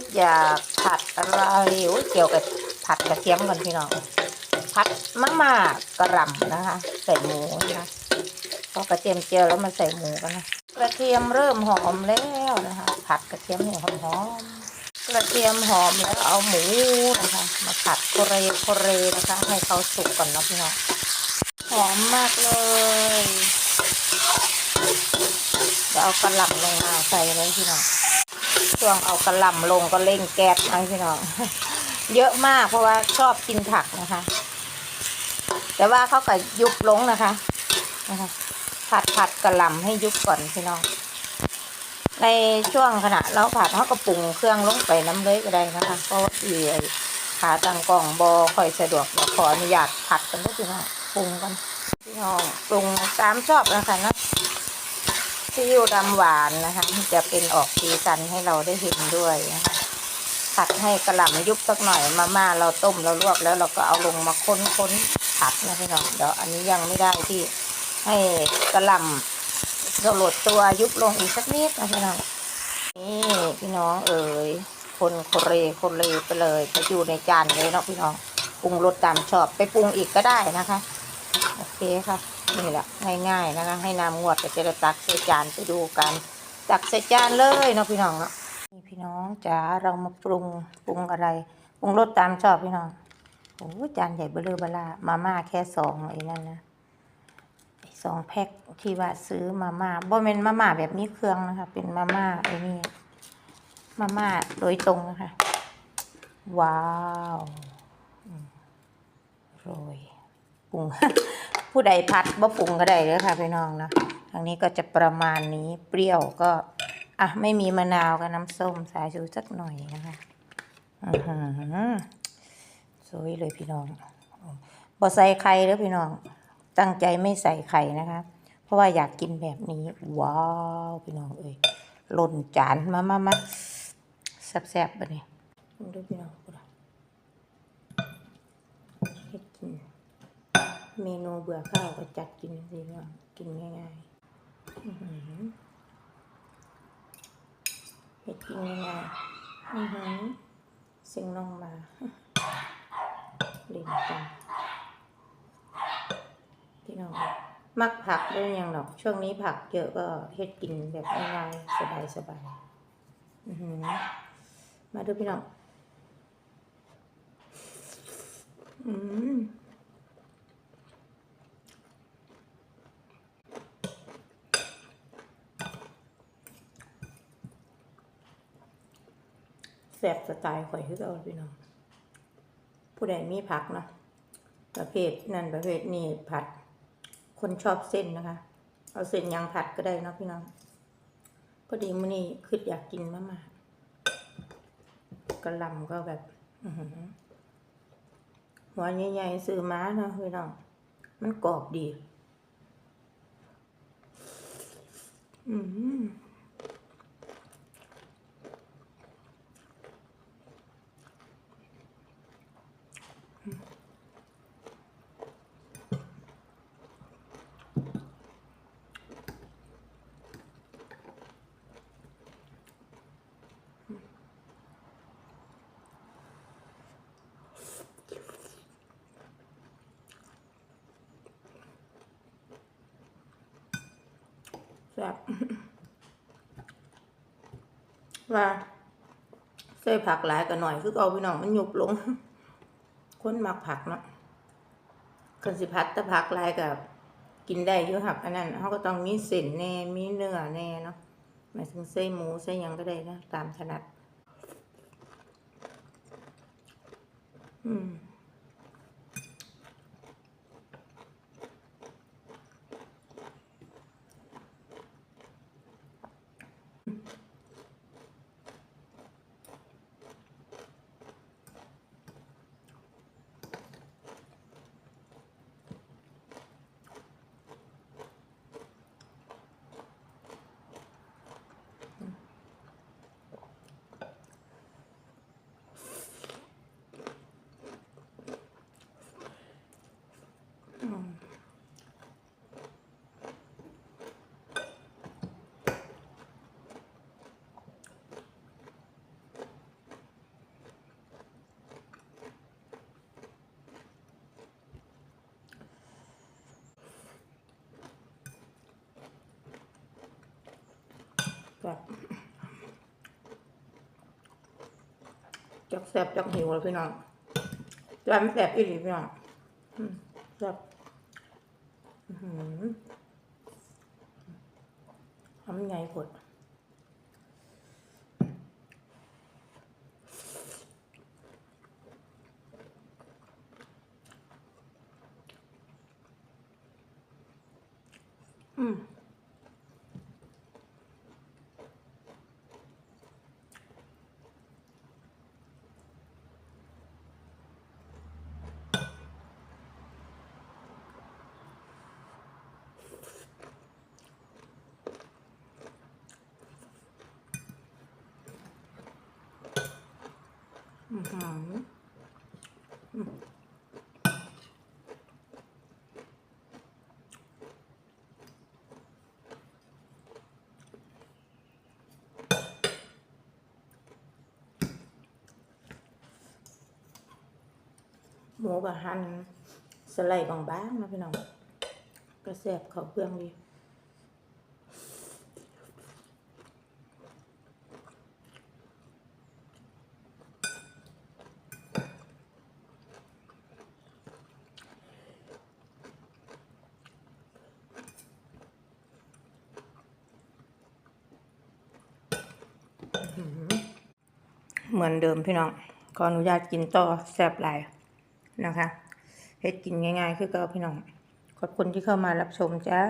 กอยากผัดอะไรโอ้ยเกี่ยวกับผัดกระเทียมก่อนพี่น้องผัดมะม่ากระหล่ำนะคะ ใส่หมูนะคะพอกระเทียมเจียวแล้วมาใส่หมูกันนะกระเทียมเริ่มหอมแล้วนะคะ ผัดกระเทียมให้หอมหอมๆกระเทียมหอมแล้วเอาหมูนะคะ มาผัดโคเรโคเรนะคะ ให้เขาสุกก่อนนะพี่น้องหอมมากเลยเดี๋ยวเอากระหล่ำลงมาใส่เลยพี่น้อง ช่วงเอากระลำลงก็เร่งแก๊สนะพี่น้องเยอะมากเพราะว่าชอบกินผักนะคะ แต่ว่าเขาก็ยุบลงนะคะนะคะ ผัดผัดกระลำให้ยุบก่อนพี่น้อง ในช่วงขณะเราผัดเขาก็ปรุงเครื่องลงไปน้ำเลยก็ได้นะคะเพราะว่าเอีไอ้ขาตังกล่องบอค่อยสะดวกเราขออนุญาตผัดกันด้วยพี่น้องปรุงกันพี่น้องปรุงตามชอบนะคะนะ ซีอิ๊วดำหวานนะคะจะเป็นออกสีสันให้เราได้เห็นด้วยนะคะผัดให้กระหล่ำยุบสักหน่อยมาม่าเราต้มเราลวกแล้วเราก็เอาลงมาค้นค้นผัดนะพี่น้องเดี๋ยวอันนี้ยังไม่ได้ที่ให้กระหล่ำสลดตัวยุบลงอีกสักนิดนะพี่น้องนี่พี่น้องเอ๋ยคนโคเรโคเรไปเลยไปอยู่ในจานเลยเนาะพี่น้องปรุงรสตามชอบไปปรุงอีกก็ได้นะคะ โอเคค่ะ นี่แหละง่ายๆนะคะ ให้น้ำงวดก็จะตักใส่จานไปดูกัน ตักใส่จานเลยเนาะพี่น้องเนาะนี่พี่น้องจ๋าเรามาปรุงปรุงอะไรปรุงรสตามชอบพี่น้องโอ้จานใหญ่เบลเบลามาม่าแค่สองไอ้นั่นนะสองแพ็คที่ว่าซื้อมาม่าบ่เป็นมาม่าแบบมีเครื่องนะคะ เป็นมาม่าไอ้นี่มาม่าโดยตรงนะคะ ว้าวโรยปรุง ผู้ใดพัดบ่ปรุงก็ได้เลยค่ะพี่น้องนะทางนี้ก็จะประมาณนี้เปรี้ยวก็อะไม่มีมะนาวกับน้ำส้มสายชูสักหน่อยนะคะอือหือสวยเลยพี่น้องบอใส่ไข่แล้วพี่น้อง ตั้งใจไม่ใส่ไข่นะคะ เพราะว่าอยากกินแบบนี้ ว้าวพี่น้องเอ้ยหล่นจานมามามาแซ่บๆบะนี่ดูพี่น้องดูนะเฮ็ดกิน เมนูเบื่อข้าวก็จัดกินสิพี่น้องกินง่ายๆเห็ดกินยังไงอือหือเสียงน้องมาเล่นกันพี่น้องมักผักด้วยยังหรอก ช่วงนี้ผักเยอะก็เฮ็ดกินแบบง่ายๆสบายๆอือหือมาดูพี่น้อง อืม แซ่บสไตล์ข่อยคือเอาพี่น้องผู้ใดมีผักเนาะประเภทนั่นประเภทนี้ผัด คนชอบเส้นนะคะ เอาเส้นยางผัดก็ได้นะพี่น้องพอดีมื้อนี้คืออยากกินมากๆกระลำก็แบบหัวใหญ่ๆซื้อม้าเนาะพี่น้องมันกรอบดี อืม แซ่บว่าใส่ผักหลายกันหน่อย คือเอาพี่น้องมันหยุบลง คนมักผักเนาะคนสิพัดแต่ผักหลายกับกินได้อยู่ครับอันนั้นเขาก็ต้องมีเส้นแน่มีเนื้อแน่เนาะหมายถึงใส่หมูใส่ยังก็ได้นะตามถนัด อืม่อน จักแสบจักหิวเลยพี่น้องจันแสบอีหลีพี่น้องแสบทำไงกดอืม หมูกับหั่นสไลด์บางๆนะพี่น้องก็แซ่บเขาเครื่องดี เหมือนเดิมพี่น้องขออนุญาตกินต่อแซ่บหลายนะคะเฮ็ดกินง่ายๆ คือเก่าพี่น้อง ขอบคุณที่เข้ามารับชมจ้า